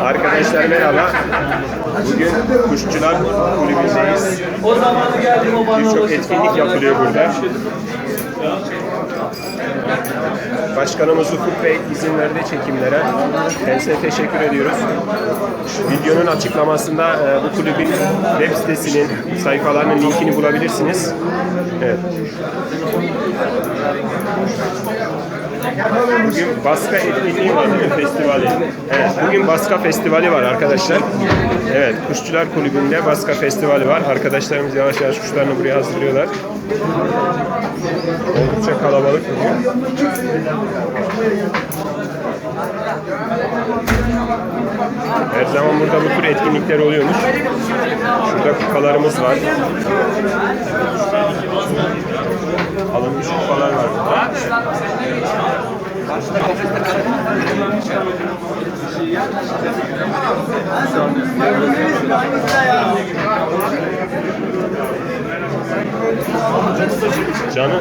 Arkadaşlar merhaba. Bugün Kuşçular Kulübü'ndeyiz. O zamanı geldim o bana Birçok etkinlik yapılıyor burada. Başkanımız Ufuk Bey izin verdi çekimlere. Kendisine teşekkür ediyoruz. Videonun açıklamasında e, bu kulübün web sitesinin sayfalarının linkini bulabilirsiniz. Evet. Bugün Baska etkinliği var değil? Festivali. Evet, bugün Baska Festivali var arkadaşlar. Evet, Kuşçular Kulübü'nde Baska Festivali var. Arkadaşlarımız yavaş yavaş kuşlarını buraya hazırlıyorlar. Oldukça kalabalık bugün. Her zaman burada bu tür etkinlikler oluyormuş. Şurada kupalarımız var. Alınmış kupalar var burada. Canım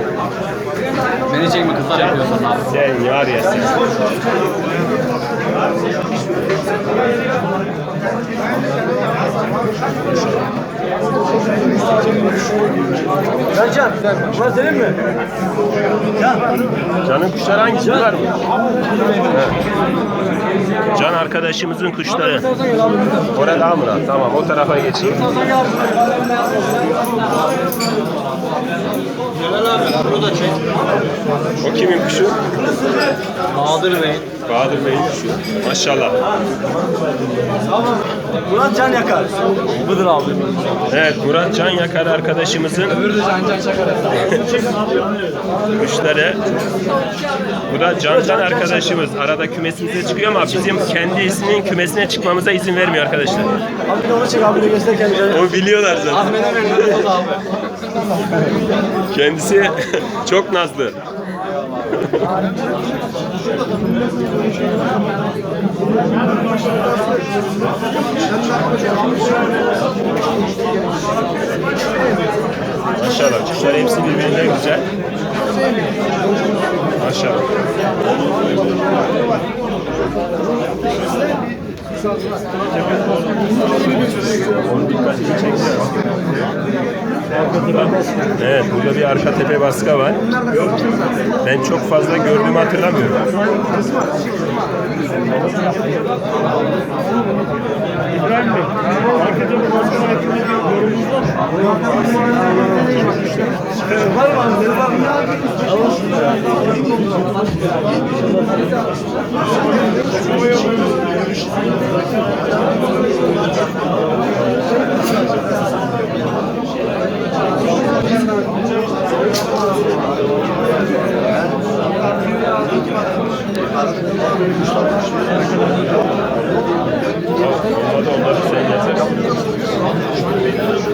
Beni çekme kızlar yapıyorsun abi. sen yar ya sen. Sercan, bunlar senin mi? Can'ın kuşları hangisi var mı? Evet. Can arkadaşımızın kuşları. Orada daha mı rahat? Tamam o tarafa geçeyim. Celal abi, bunu da çek. O kimin kuşu? Bahadır Bey. Bahadır Bey'in kuşu. Maşallah. Murat Can Yakar. Budur abi. Evet Murat Can Yakar arkadaşımızın Öbürü de Can Can Çakar. kuşları. Bu da Can Can arkadaşımız. Arada kümesimize çıkıyor ama bizim kendisinin kümesine çıkmamıza izin vermiyor arkadaşlar. Abi de onu çek abi de göster kendini. O biliyorlar zaten. Ahmet'e veriyoruz abi. Kendisi çok nazlı. Maşallah kuşlar hepsi birbirinden güzel. Maşallah. Onun dikkatini çekti. Evet, burada bir arka tepe baska var. Ben çok fazla gördüğümü hatırlamıyorum. İbrahim Bey, arkada bir başkan hakkında bir yorumunuz var mı? Var mı abi? Var mı? Olmadı onları sen getir.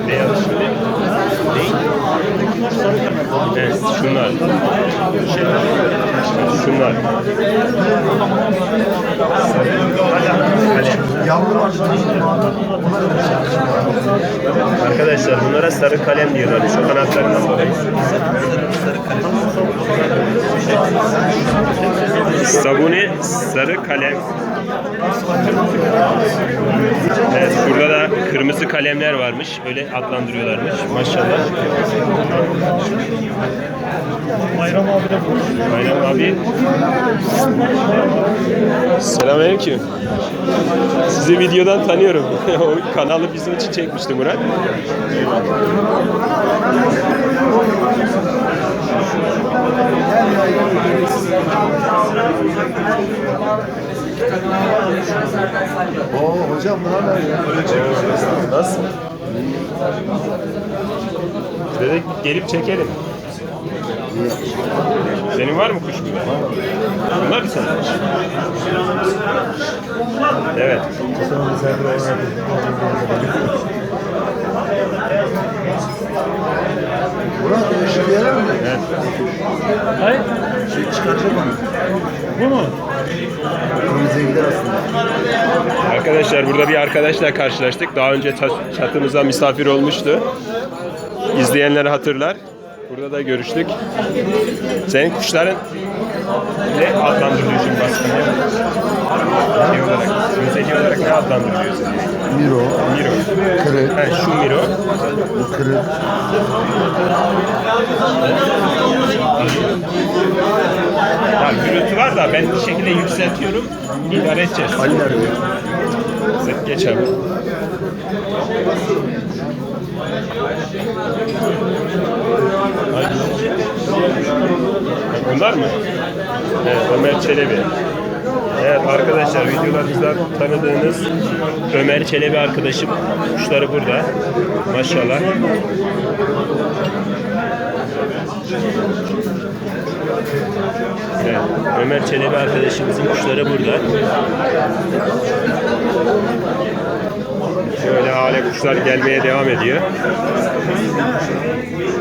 Beyaz şimdi. Değil. Evet, şunlar. Şunlar. Arkadaşlar bunlara sarı kalem diyorlar şu kanatlarından dolayı. Sabuni sarı kalem. Evet, burada da kırmızı kalemler varmış. Öyle adlandırıyorlarmış. Maşallah. Bayram abi de bu. Bayram abi. Selamünaleyküm. Sizi videodan tanıyorum. o kanalı bizim için çekmişti Murat. Oo hocam ne haber ya? Nasıl? Dedik gelip çekelim. Senin var mı kuş gibi? Bunlar mı senin? Evet. Murat şu bir yere mi? Evet. Hayır, Şey çıkaracak onu. bu mu? Bize gider aslında. Arkadaşlar burada bir arkadaşla karşılaştık. Daha önce çatımıza misafir olmuştu. İzleyenler hatırlar. Burada da görüştük. Senin kuşların ne adlandırılıyor şimdi baskını? Şey olarak, özelliği olarak ne adlandırılıyor? Miro, Miro. kırık, Ha, şu Miro. bu kırık. Ya gürültü var da ben bir şekilde yükseltiyorum. İdare edeceğiz. Ali nerede? Sen geç abi. Bunlar mı? Evet, Ömer Çelebi. Evet arkadaşlar videolarımızda tanıdığınız Ömer Çelebi arkadaşım. Kuşları burada. Maşallah. Evet, Ömer Çelebi arkadaşımızın kuşları burada. Şöyle hale kuşlar gelmeye devam ediyor.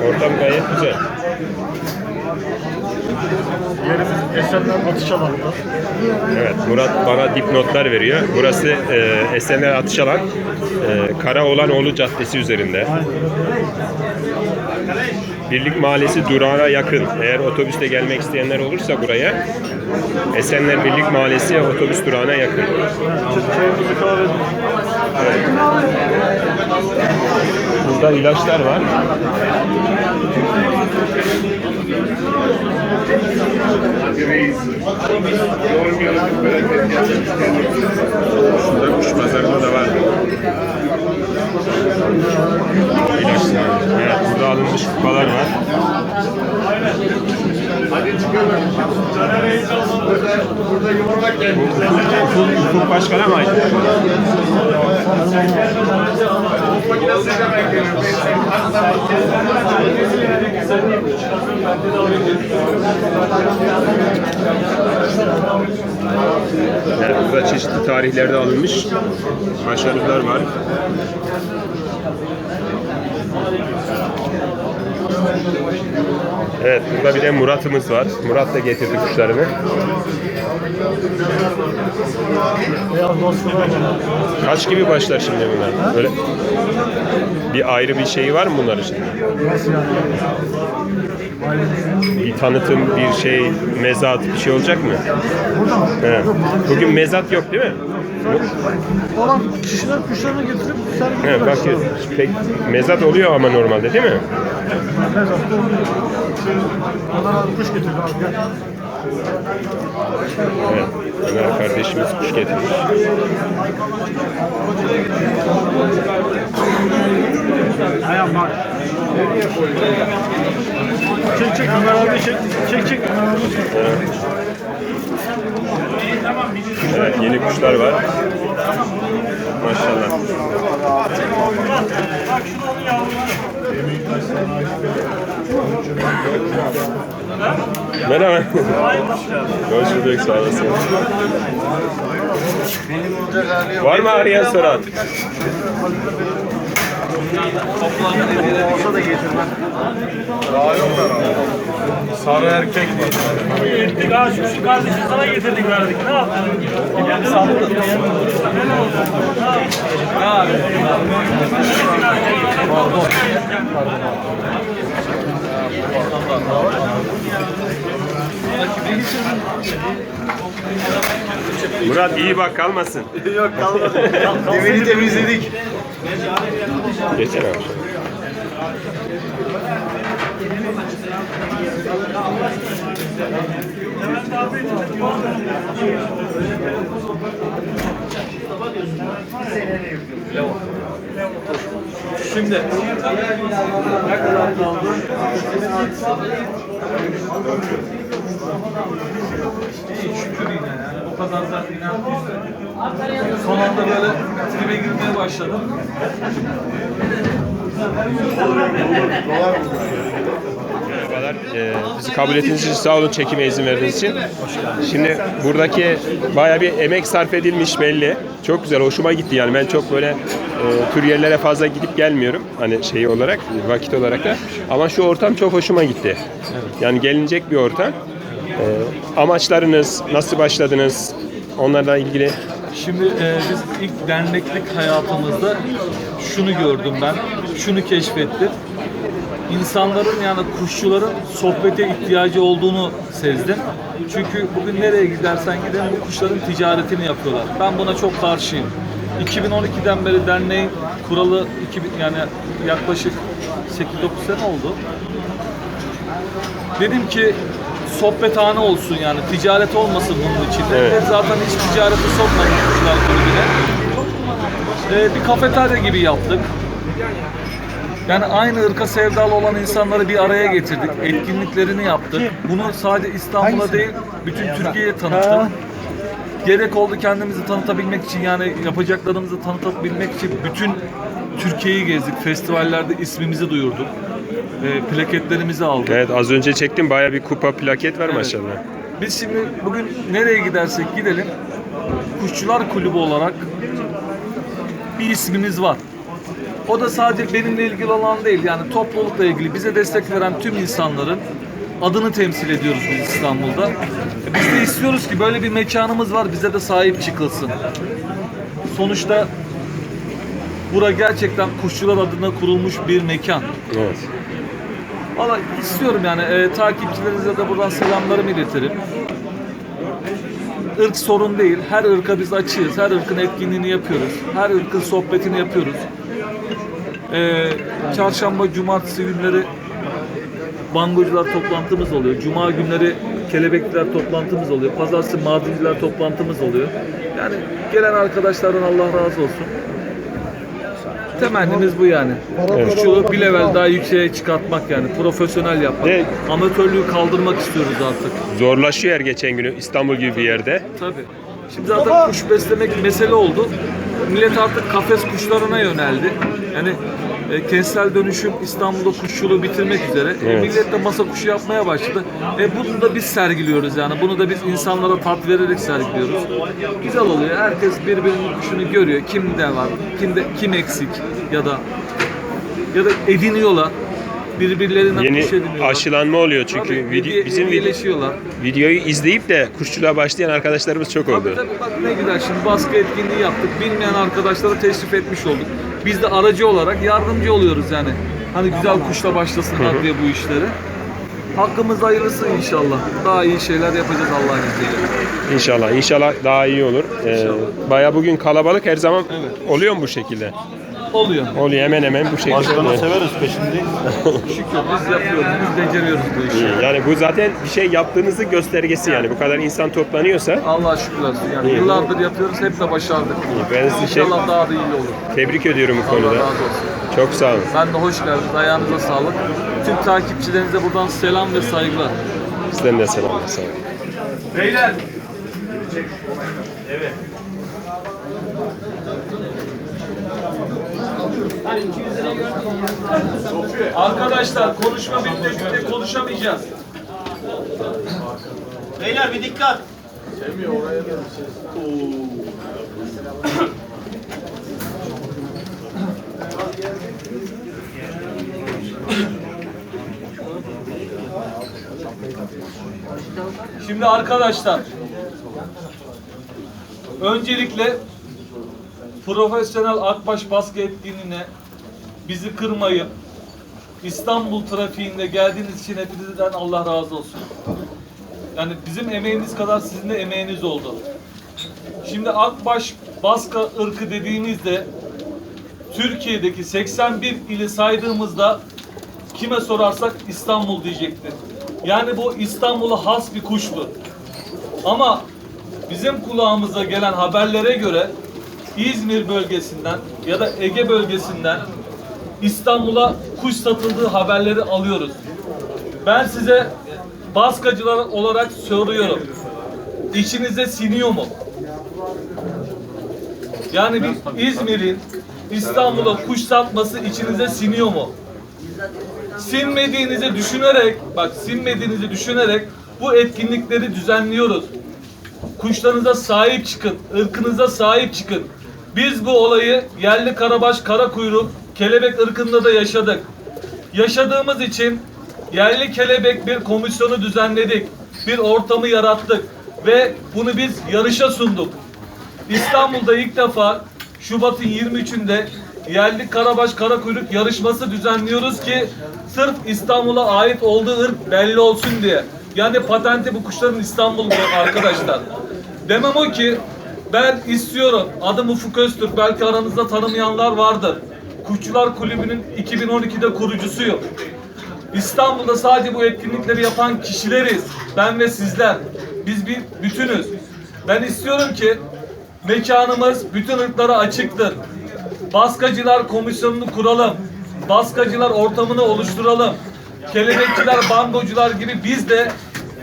Ortam gayet güzel. Yerimiz Esenler atış alanında. Evet, Murat bana dipnotlar veriyor. Burası e, Esenler Atış Alan, e, Karaoğlanoğlu Caddesi üzerinde. Birlik Mahallesi durağına yakın. Eğer otobüste gelmek isteyenler olursa buraya, Esenler Birlik Mahallesi otobüs durağına yakın. Çayımızı kahvemizi. Burada ilaçlar var. Şurada kuş pazarında da var. İlaçlar. Evet, burada alınmış kupalar var. Ufuk, Ufuk Başkan'a mı ait? Yani burada çeşitli tarihlerde alınmış başarılar var. Evet, burada bir de Murat'ımız var. Murat da getirdi kuşlarını. Kaç gibi başlar şimdi bunlar? Böyle bir ayrı bir şey var mı? Nasıl yani? Bir tanıtım, bir şey, mezat, bir şey olacak mı? He. Bugün mezat yok değil mi? Olan kişiler kuşlarını getirip sergi He, bak pek mezat oluyor ama normalde değil mi? Mezatlı oluyor. Onlara kuş getirdi abi gel. Evet. Ömer kardeşimiz kuş getirmiş. Ayağım bak. Çek çek Ömer abi çek. Çek çek Ömer abi çek. Evet, yeni kuşlar var. Maşallah. Merhaba. Hoş bulduk, sağ olasın. Var mı arayan soran? Olsa da getirmem. Daha yoklar abi. Sarı erkek var. Getirdik ha şu, şu kardeşi sana getirdik verdik. Ne yaptın? Saldın. Ne abi? Murat iyi bak kalmasın. Yok kalmadı. Demiri temizledik. Geçen abi. Şimdi ne kadar kaldı? Şükür da inanmıştım. Son anda böyle tribe girmeye başladım. Merhabalar. Ee, bizi kabul ettiğiniz için sağ olun çekime izin verdiğiniz için. Şimdi buradaki baya bir emek sarf edilmiş belli. Çok güzel, hoşuma gitti yani. Ben çok böyle e, tür yerlere fazla gidip gelmiyorum. Hani şey olarak, vakit olarak da. Ama şu ortam çok hoşuma gitti. Yani gelinecek bir ortam. Ee, amaçlarınız, nasıl başladınız? Onlarla ilgili Şimdi e, biz ilk derneklik hayatımızda şunu gördüm ben, şunu keşfettim. insanların yani kuşçuların sohbete ihtiyacı olduğunu sezdim. Çünkü bugün nereye gidersen gidin bu kuşların ticaretini yapıyorlar. Ben buna çok karşıyım. 2012'den beri derneğin kuralı 2000, yani yaklaşık 8-9 sene oldu. Dedim ki sohbethane olsun yani ticaret olmasın bunun içinde. Evet. Ve zaten hiç ticarete sokmadık kuşlar kulübüne. Ee, bir kafeterya gibi yaptık. Yani aynı ırka sevdalı olan insanları bir araya getirdik. Etkinliklerini yaptık. Bunu sadece İstanbul'a değil, bütün Türkiye'ye tanıttık. Gerek oldu kendimizi tanıtabilmek için yani yapacaklarımızı tanıtabilmek için bütün Türkiye'yi gezdik. Festivallerde ismimizi duyurduk. Ee, plaketlerimizi aldık. Evet az önce çektim baya bir kupa plaket var Evet. maşallah. Biz şimdi bugün nereye gidersek gidelim Kuşçular Kulübü olarak bir ismimiz var. O da sadece benimle ilgili olan değil yani toplulukla ilgili bize destek veren tüm insanların adını temsil ediyoruz biz İstanbul'da. E Biz de istiyoruz ki böyle bir mekanımız var bize de sahip çıkılsın. Sonuçta bura gerçekten kuşçular adına kurulmuş bir mekan. Evet. Valla istiyorum yani e, takipçilerinize de buradan selamlarımı iletirim. Irk sorun değil. Her ırka biz açığız. Her ırkın etkinliğini yapıyoruz. Her ırkın sohbetini yapıyoruz. E, çarşamba, cumartesi günleri bangocular toplantımız oluyor. Cuma günleri kelebekler toplantımız oluyor. Pazartesi madenciler toplantımız oluyor. Yani gelen arkadaşlardan Allah razı olsun. Temennimiz bu yani. Evet. Kuşçuluğu bir level daha yükseğe çıkartmak yani. Profesyonel yapmak. Ve- Amatörlüğü kaldırmak istiyoruz artık. Zorlaşıyor her geçen günü İstanbul gibi bir yerde. Tabii. Şimdi zaten kuş beslemek mesele oldu. Millet artık kafes kuşlarına yöneldi. Yani e, kentsel dönüşüm İstanbul'da kuşçuluğu bitirmek üzere. E, Evet. millet de masa kuşu yapmaya başladı. E, bunu da biz sergiliyoruz yani. Bunu da biz insanlara tat vererek sergiliyoruz. Güzel oluyor. Herkes birbirinin kuşunu görüyor. Kimde var, kimde kim eksik ya da ya da ediniyorlar. Birbirlerinden Yeni aşılanma oluyor çünkü Tabii, video, bizim video, videoyu izleyip de kuşçuluğa başlayan arkadaşlarımız çok Tabii oldu. tabii bak ne güzel şimdi baskı etkinliği yaptık. Bilmeyen arkadaşlara teşrif etmiş olduk. Biz de aracı olarak yardımcı oluyoruz yani. Hani güzel kuşla başlasınlar diye bu işleri. Hakkımız hayırlısı inşallah. Daha iyi şeyler yapacağız Allah'ın izniyle. İnşallah. İnşallah daha iyi olur. Ee, Baya bugün kalabalık her zaman oluyor mu bu şekilde? Oluyor. Oluyor hemen hemen bu şekilde. oluyor. severiz peşindeyiz. Şükür biz yapıyoruz. Biz beceriyoruz bu işi. Yani bu zaten bir şey yaptığınızı göstergesi yani. Bu kadar insan toplanıyorsa Allah şükürler olsun. Yani İyi. yıllardır yapıyoruz. Hep de başardık. ben sizi şey, İnşallah daha da iyi olur. tebrik ediyorum bu Allah konuda. razı olsun. Çok sağ olun. Ben de hoş geldiniz. Ayağınıza sağlık. Tüm takipçilerinize buradan selam ve saygılar. Sizden de selamlar. Sağ olun. Beyler. Arkadaşlar konuşma bitmedi konuşamayacağız. Beyler bir dikkat. Şimdi arkadaşlar öncelikle profesyonel Akbaş baskı etkinliğine bizi kırmayıp İstanbul trafiğinde geldiğiniz için hepinizden Allah razı olsun. Yani bizim emeğimiz kadar sizin de emeğiniz oldu. Şimdi Akbaş Baska ırkı dediğimizde Türkiye'deki 81 ili saydığımızda kime sorarsak İstanbul diyecektir. Yani bu İstanbul'a has bir kuştur. Ama bizim kulağımıza gelen haberlere göre İzmir bölgesinden ya da Ege bölgesinden İstanbul'a kuş satıldığı haberleri alıyoruz. Ben size baskacılar olarak soruyorum. İçinize siniyor mu? Yani bir İzmir'in İstanbul'a kuş satması içinize siniyor mu? Sinmediğinizi düşünerek, bak sinmediğinizi düşünerek bu etkinlikleri düzenliyoruz. Kuşlarınıza sahip çıkın, ırkınıza sahip çıkın. Biz bu olayı yerli karabaş, kara kuyruk, kelebek ırkında da yaşadık. Yaşadığımız için yerli kelebek bir komisyonu düzenledik. Bir ortamı yarattık ve bunu biz yarışa sunduk. İstanbul'da ilk defa Şubat'ın 23'ünde yerli karabaş karakuyruk yarışması düzenliyoruz ki sırf İstanbul'a ait olduğu ırk belli olsun diye. Yani patenti bu kuşların İstanbul arkadaşlar. Demem o ki ben istiyorum. Adım Ufuk Öztürk. Belki aranızda tanımayanlar vardır. Kuşçular Kulübü'nün 2012'de kurucusuyum. İstanbul'da sadece bu etkinlikleri yapan kişileriz. Ben ve sizler. Biz bir bütünüz. Ben istiyorum ki mekanımız bütün ırklara açıktır. Baskacılar komisyonunu kuralım. Baskacılar ortamını oluşturalım. Kelebekçiler, bangocular gibi biz de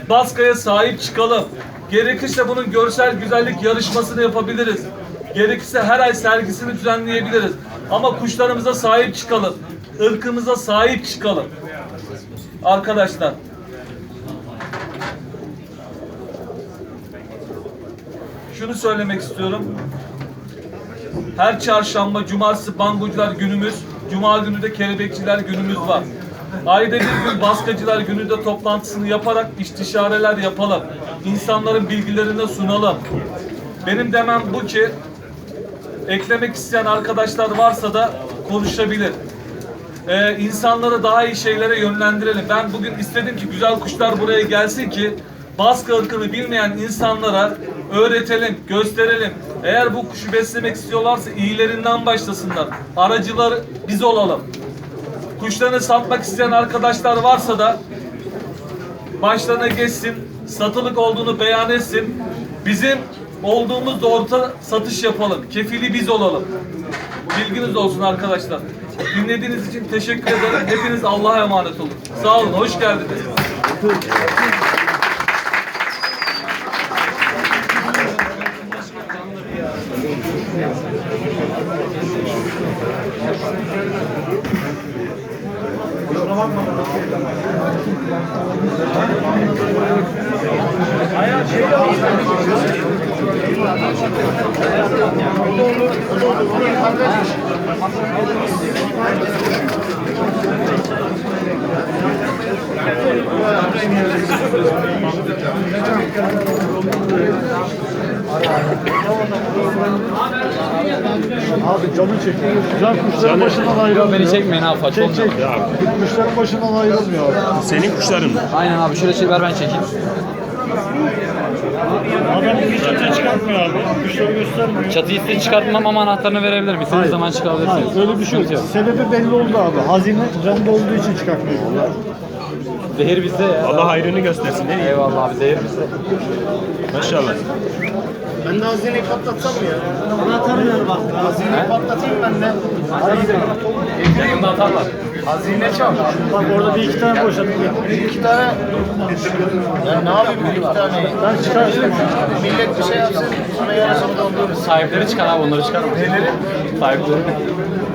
baskaya sahip çıkalım. Gerekirse bunun görsel güzellik yarışmasını yapabiliriz. Gerekirse her ay sergisini düzenleyebiliriz. Ama kuşlarımıza sahip çıkalım. Irkımıza sahip çıkalım. Arkadaşlar. Şunu söylemek istiyorum. Her çarşamba, cumartesi bangocular günümüz, cuma günü de kelebekçiler günümüz var. Ayda bir gün baskıcılar günü de toplantısını yaparak istişareler yapalım. İnsanların bilgilerini sunalım. Benim demem bu ki eklemek isteyen arkadaşlar varsa da konuşabilir. Ee, insanları daha iyi şeylere yönlendirelim. Ben bugün istedim ki güzel kuşlar buraya gelsin ki baskı ırkını bilmeyen insanlara öğretelim, gösterelim. Eğer bu kuşu beslemek istiyorlarsa iyilerinden başlasınlar. Aracılar biz olalım. Kuşlarını satmak isteyen arkadaşlar varsa da başlarına geçsin, satılık olduğunu beyan etsin. Bizim olduğumuz orta satış yapalım. Kefili biz olalım. Bilginiz olsun arkadaşlar. Dinlediğiniz için teşekkür ederim. Hepiniz Allah'a emanet olun. Sağ olun, hoş geldiniz. Abi canı çekiyor. Güzel kuşların başından ayrılmıyor. Beni çekmeyin abi saçma Çek çek. Kuşların başından ayrılmıyor abi. Senin kuşların mı? Aynen abi şöyle şey ver ben çekeyim. Adam bir çatıya çıkartmıyor abi. Kuşları göstermiyor. Çatıyı size çıkartmam ama anahtarını verebilirim. İstediğiniz zaman çıkarabilirsiniz. Hayır, öyle bir şey yok. Sebebi belli oldu abi. Hazine canlı olduğu için çıkartmıyor. Zehir bizde ya. Allah hayrını göstersin. Ne diyeyim? Eyvallah abi zehir bizde. Maşallah. Ben de hazineyi patlatsam mı ya? Anahtarı ver bak. Hazineyi patlatayım ben de. Yakında atarlar. Hazine çal. Bak orada bir iki tane boşalttım. Bir iki tane. Ya ne yapayım bir iki tane? Ben çıkartayım. Millet bir şey yapsın. Sonra yarısını doldururuz. Sahipleri çıkar abi onları çıkar? Neleri? Sahipleri.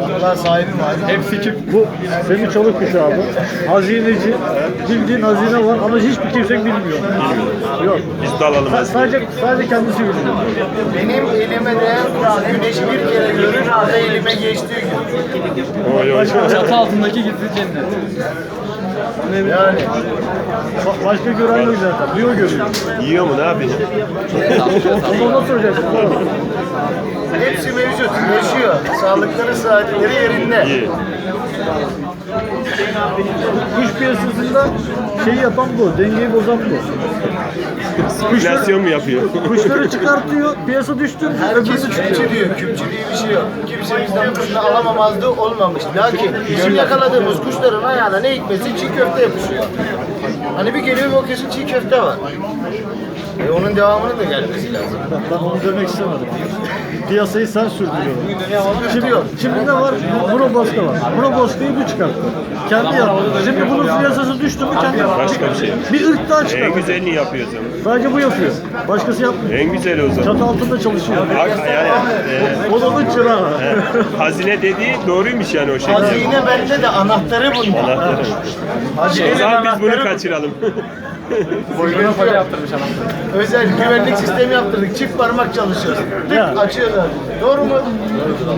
Vallahi sahibim var. Hepsi kim? Bu Semih Çalık kuşu abi. Hazineci. Bildiğin hazine var ama hiçbir kimse bilmiyor. Yok. Biz de alalım. Sa- Sadece sadece kendisi biliyor. Benim elime de güneşi bir kere görür. Da elime geçtiği gün. Oy oy. Çatı altındaki gizli cennet. Yani. Ba- Başka gören yok zaten. Duyuyor görüyor. Yiyor mu ne yapıyor? Onu ona soracaksın. Hepsi mevcut. Yaşıyor. Sağlıkları, saatleri yerinde. İyi. Kuş piyasasında şey yapan bu. Dengeyi bozan bu. Spekülasyon mu yapıyor? Kuşları çıkartıyor. Piyasa düştü. Herkes çıkıyor. küpçü diyor. Küpçü diye bir şey yok. Kimse bizden kuşunu alamamazdı olmamış. Lakin bizim yakaladığımız kuşların ayağına ne hikmetse çiğ köfte yapışıyor. Hani bir geliyor bir bakıyorsun çiğ köfte var. E onun devamının da gelmesi lazım. Ben onu demek istemedim. Piyasayı sen sürdürüyorsun. Şimdi, Yok. şimdi ne var? Muroboska var. Muroboska'yı bu çıkarttı. Kendi yaptı. Şimdi bunun piyasası düştü mü kendi yaptı. Başka bir şey. Bir ırk daha En çıkarttı. güzelini yapıyorsun. Sadece bu yapıyor. Başkası yapmıyor. En güzeli o zaman. Çatı altında çalışıyor. Bak yani e, O da onun çırağı. e, hazine dediği doğruymuş yani o şey. Hazine bende de anahtarı bunda. Anahtarı. O Hazinenin zaman biz bunu kaçıralım. Boyuna para yaptırmış adam. özel güvenlik sistemi yaptırdık. Çift parmak çalışıyoruz. Ya. Tık açıyorlar. Doğru mu?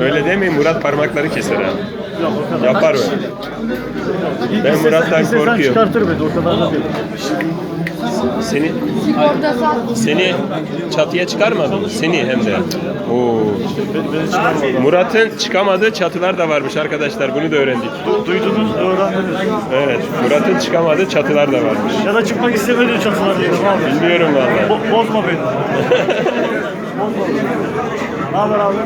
Öyle demeyin Murat parmakları keser ha. Yapar öyle. Ben Murat'tan korkuyorum. çıkartır beni o kadar da değil. Seni seni çatıya çıkarmadı mı? Seni hem de. Oo. Murat'ın çıkamadığı çatılar da varmış arkadaşlar. Bunu da öğrendik. Duydunuz, öğrendiniz. Evet. Murat'ın çıkamadığı çatılar da varmış. Ya da çıkmak istemediğin çatılar diyelim abi. Bilmiyorum vallahi. Bo- bozma beni. bozma beni. Ne haber abi?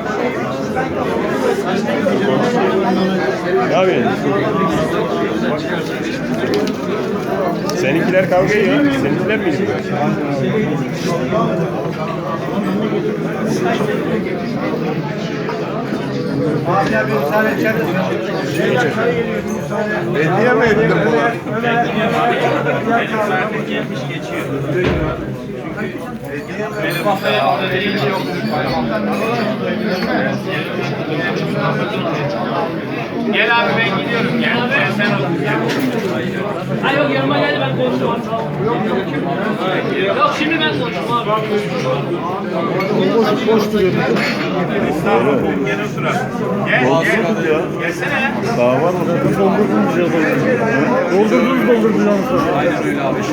Yapıyorsun? Seninkiler kavga ediyor. Seninkiler mi gidiyor? Hediye mi ettin Gel abi ben gidiyorum. Gel buna? Hayır yok yanıma geldi ben konuştum. Yok şimdi ben konuştum abi. Boş, boş duruyor. Daha var mı? Doldurdunuz ya doldurdunuz. Doldurdunuz doldurdunuz yalnız.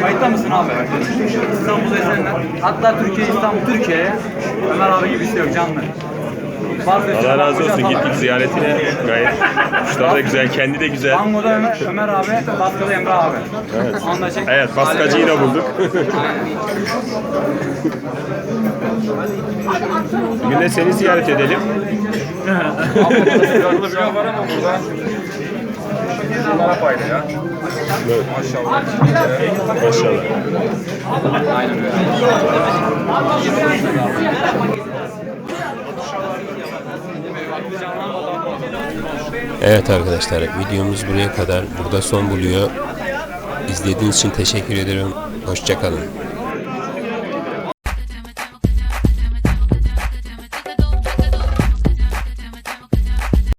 Kayıtta mısın abi? İstanbul Esenler. Hatta Türkiye, İstanbul, Türkiye'ye. Ömer abi gibisi yok canlı. Allah razı olsun gittik ziyaretine. Gayet kuşlar da güzel, kendi de güzel. Bango'da Ömer, Ömer abi, Baskı'da Emre abi. Evet. Anlaşık. Evet, baskacıyı da bulduk. Bugün de seni ziyaret edelim. Evet. Maşallah. Evet arkadaşlar videomuz buraya kadar burada son buluyor. İzlediğiniz için teşekkür ederim. Hoşçakalın.